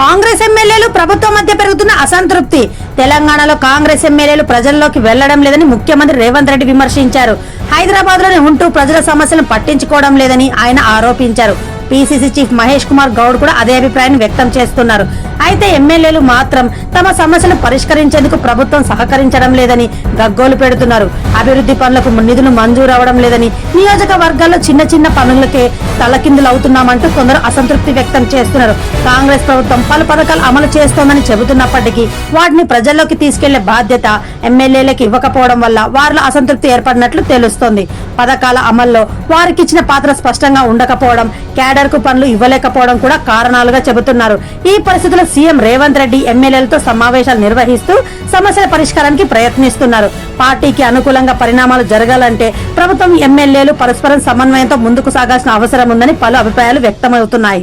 కాంగ్రెస్ ఎమ్మెల్యేలు ప్రభుత్వం మధ్య పెరుగుతున్న అసంతృప్తి. తెలంగాణలో కాంగ్రెస్ ఎమ్మెల్యేలు ప్రజల్లోకి వెళ్ళడం లేదని ముఖ్యమంత్రి రేవంత్ రెడ్డి విమర్శించారు. హైదరాబాద్లోనే ఉంటూ ప్రజల సమస్యలను పట్టించుకోవడం లేదని ఆయన ఆరోపించారు. పిసిసి చీఫ్ మహేష్ కుమార్ గౌడ్ కూడా అదే అభిప్రాయాన్ని వ్యక్తం చేస్తున్నారు. అయితే ఎమ్మెల్యేలు మాత్రం తమ సమస్యలు పరిష్కరించేందుకు ప్రభుత్వం సహకరించడం లేదని గగ్గోలు పెడుతున్నారు. అభివృద్ధి పనులకు నిధులు మంజూరు అవడం లేదని నియోజకవర్గాల్లో చిన్న చిన్న పనులకే తలకిందులు అవుతున్నామంటూ కొందరు అసంతృప్తి వ్యక్తం చేస్తున్నారు. కాంగ్రెస్ ప్రభుత్వం పలు పథకాలు అమలు చేస్తోందని చెబుతున్నప్పటికీ వాటిని ప్రజల్లోకి తీసుకెళ్ళే బాధ్యత ఎమ్మెల్యేలకు ఇవ్వకపోవడం వల్ల వారిలో అసంతృప్తి ఏర్పడినట్లు తెలుస్తోంది. పథకాల అమల్లో వారికి ఇచ్చిన పాత్ర స్పష్టంగా ఉండకపోవడం క్యాడర్కు పనులు ఇవ్వలేకపోవడం కూడా కారణాలుగా చెబుతున్నారు. ఈ పరిస్థితుల సీఎం రేవంత్ రెడ్డి ఎమ్మెల్యేలతో సమావేశాలు నిర్వహిస్తూ సమస్యల పరిష్కారానికి ప్రయత్నిస్తున్నారు. పార్టీకి అనుకూలంగా పరిణామాలు జరగాలంటే ప్రభుత్వం ఎమ్మెల్యేలు పరస్పరం సమన్వయంతో ముందుకు సాగాల్సిన అవసరం ఉందని పలు అభిప్రాయాలు వ్యక్తమవుతున్నాయి.